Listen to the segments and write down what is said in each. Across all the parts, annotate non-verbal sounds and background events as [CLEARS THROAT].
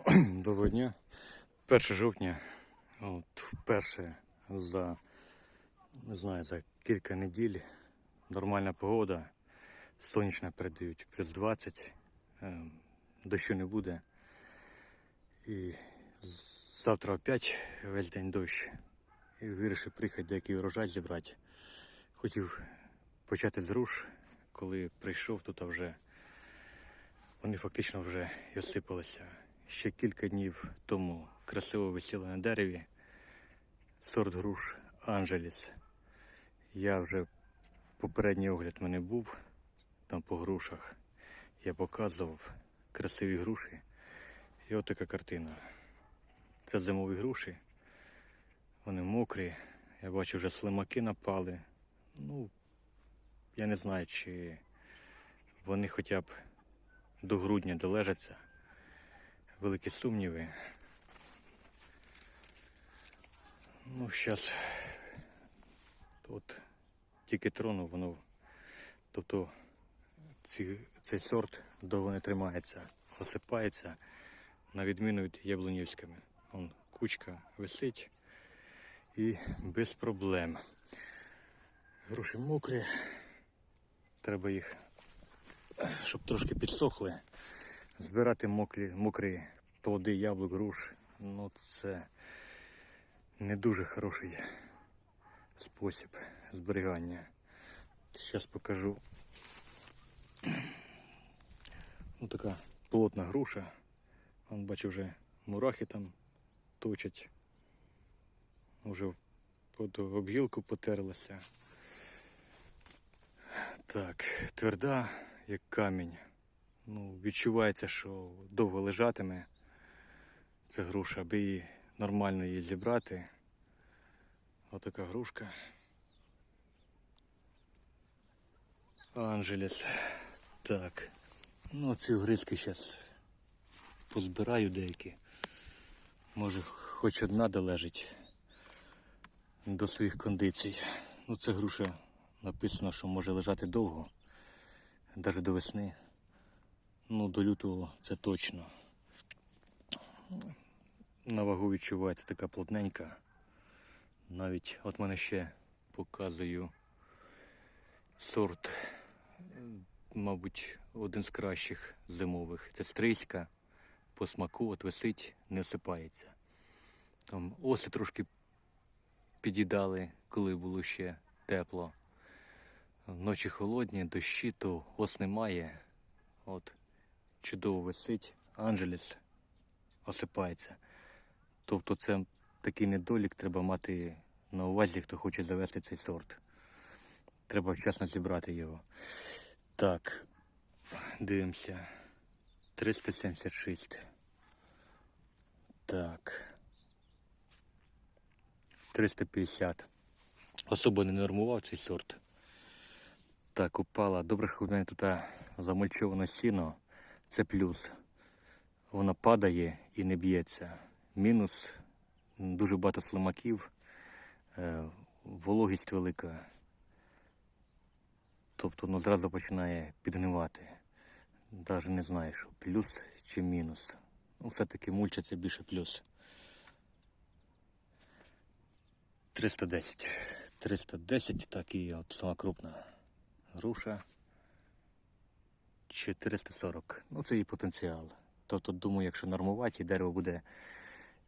[CLEARS THROAT] Доброго дня. 1 жовтня, от вперше за не знаю, за кілька неділь нормальна погода. Сонячна передають плюс 20, е, дощу не буде. І завтра опять весь день дощ. І вирішив приїхати деякий урожай зібрати. Хотів почати з руш, коли прийшов тут а вже вони фактично вже і осипалися. Ще кілька днів тому красиво висіли на дереві сорт груш Анджеліс. Я вже попередній огляд в мене був там по грушах. Я показував красиві груші. І от така картина. Це зимові груші. Вони мокрі. Я бачу, вже слимаки напали. Ну, я не знаю, чи вони хоча б до грудня долежаться. Великі сумніви. Ну, зараз от тільки трону, воно, тобто ці, цей сорт довго не тримається, осипається, на відміну від яблунівськими. Вон кучка висить і без проблем. Груші мокрі, треба їх, щоб трошки підсохли. Збирати мокрі, мокрі плоди яблук, груш, ну це не дуже хороший спосіб зберігання. Зараз покажу. Ну, така плотна груша. Вон бачу вже мурахи там точать. Вже під обгілку потерлася. Так, тверда, як камінь. Ну, відчувається, що довго лежатиме ця груша, аби її нормально її зібрати. Отака грушка. Анджелес. Так. Ну, ці гризки зараз позбираю деякі. Може, хоч одна долежить до своїх кондицій. Ну, це груша написано, що може лежати довго, навіть до весни. Ну, до лютого це точно. На вагу відчувається така плотненька. Навіть от мене ще показую сорт, мабуть, один з кращих зимових. Це стрийська. По смаку от висить, не осипається. Там оси трошки під'їдали, коли було ще тепло. Ночі холодні, дощі, то ос немає. От чудово висить, Анджелес осипається. Тобто це такий недолік треба мати на увазі, хто хоче завести цей сорт. Треба вчасно зібрати його. Так, дивимося. 376. Так. 350. Особо не нормував цей сорт. Так, упала. Добре, що в мене тут а, замульчоване сіно. Це плюс. Воно падає і не б'ється. Мінус дуже багато слимаків, е, вологість велика. Тобто воно зразу починає підгнивати. Навіть не знаю, що плюс чи мінус. Ну, все-таки мульчиться більше плюс. 310. 310, так і от сама крупна груша. 440. Ну, це її потенціал. Тобто, думаю, якщо нормувати і дерево буде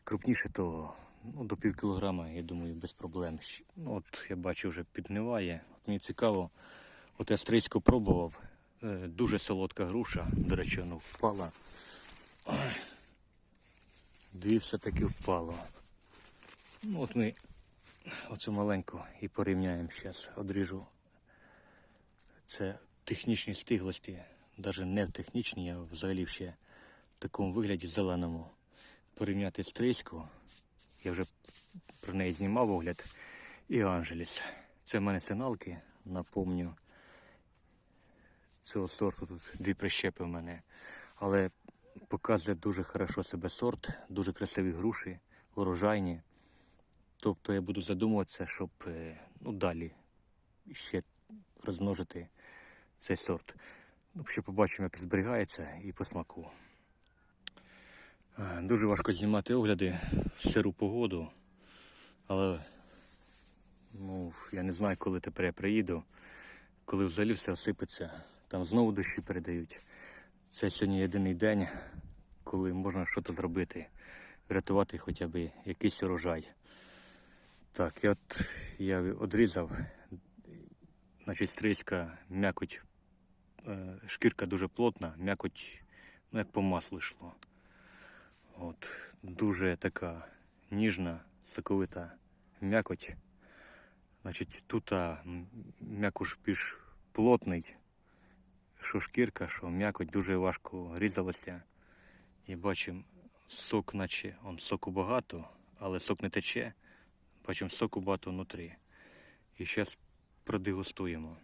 крупніше, то ну, до пів кілограма, я думаю, без проблем. Ну, от я бачу, вже підгниває. От мені цікаво, от я стрийську пробував. Е, Дуже солодка груша, до речі, воно впала. Дві все-таки впало. Ну, от ми оцю маленьку і порівняємо зараз. Одріжу. Це технічні стиглості, навіть не в технічній, а взагалі ще в такому вигляді зеленому. Порівняти стрийську, я вже про неї знімав огляд, і Анджеліс. Це в мене сигналки, напомню. Цього сорту тут дві прищепи в мене. Але показує дуже хорошо себе сорт, дуже красиві груші, урожайні. Тобто я буду задумуватися, щоб е, ну, далі ще розмножити цей сорт. Ну, ще побачимо, як зберігається і по смаку. Е, Дуже важко знімати огляди в сиру погоду, але ну, я не знаю, коли тепер я приїду, коли взагалі все осипеться. Там знову дощі передають. Це сьогодні єдиний день, коли можна щось зробити, врятувати хоча б якийсь урожай. Так, я от я одрізав, значить, стрийська м'якоть, шкірка дуже плотна, м'якоть, ну як по маслу йшло. От, дуже така ніжна, соковита м'якоть. Значить, тут м'якуш більш плотний, що шкірка, що м'якоть дуже важко різалася. І бачимо, сок, наче он соку багато, але сок не тече. Бачимо, соку багато внутрі. І зараз продегустуємо.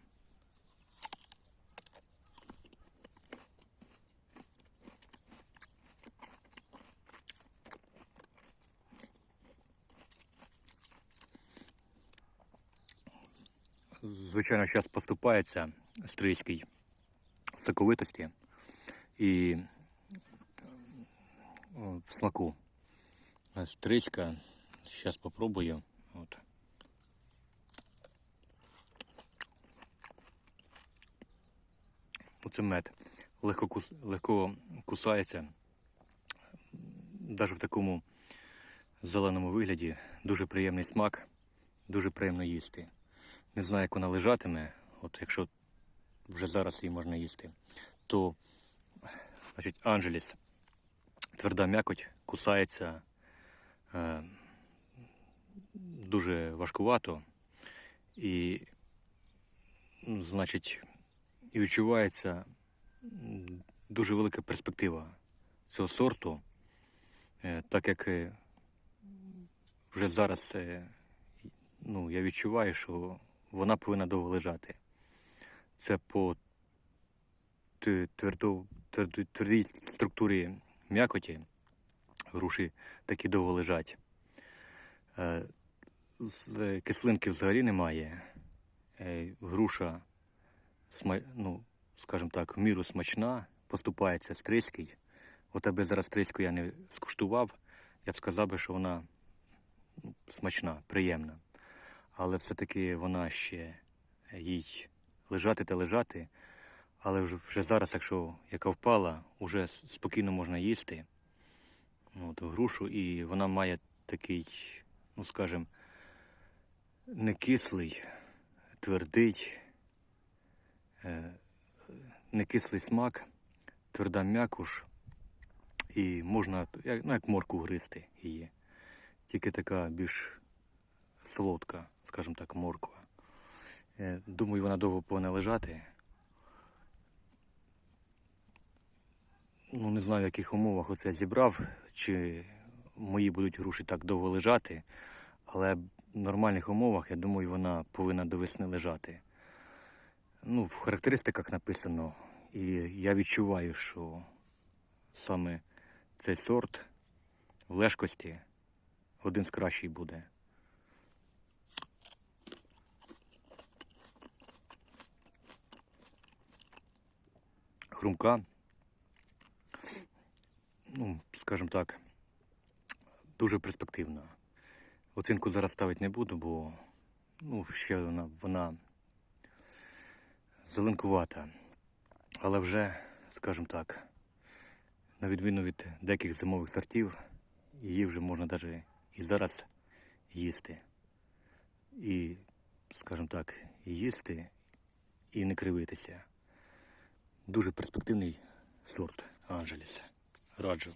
Звичайно, зараз поступається стрийський соковитості і в смаку. А Стрийська, зараз попробую. От. Оце мед. Легко, кус- легко кусається. Навіть в такому зеленому вигляді. Дуже приємний смак, дуже приємно їсти. Не знаю, як вона лежатиме, от якщо вже зараз її можна їсти, то значить, Анджеліс, тверда м'якоть, кусається е, дуже важкувато і, значить, і відчувається дуже велика перспектива цього сорту, е, так як е, вже зараз е, ну, я відчуваю, що вона повинна довго лежати. Це по твердо, твердій структурі м'якоті груші такі довго лежать. Е, е, Кислинки взагалі немає. Е, Груша, ну, скажімо так, в міру смачна, поступається стрийський. От аби зараз стрийську я не скуштував, я б сказав би, що вона ну, смачна, приємна але все-таки вона ще їй лежати та лежати. Але вже, зараз, якщо яка впала, вже спокійно можна їсти от, грушу, і вона має такий, ну скажімо, не кислий, твердий, е, не кислий смак, тверда м'якуш, і можна, ну, як морку гризти її. Тільки така більш солодка, скажімо так, морква. Е, Думаю, вона довго повинна лежати. Ну, не знаю, в яких умовах оце зібрав, чи мої будуть груші так довго лежати, але в нормальних умовах, я думаю, вона повинна до весни лежати. Ну, в характеристиках написано, і я відчуваю, що саме цей сорт в лежкості один з кращих буде. Хрумка. Ну, скажімо так, дуже перспективна. Оцінку зараз ставити не буду, бо ну, ще вона, вона зеленкувата. Але вже, скажімо так, на відміну від деяких зимових сортів, її вже можна навіть і зараз їсти. І, скажімо так, їсти і не кривитися. Дуже перспективний сорт Анжеліс. Раджу.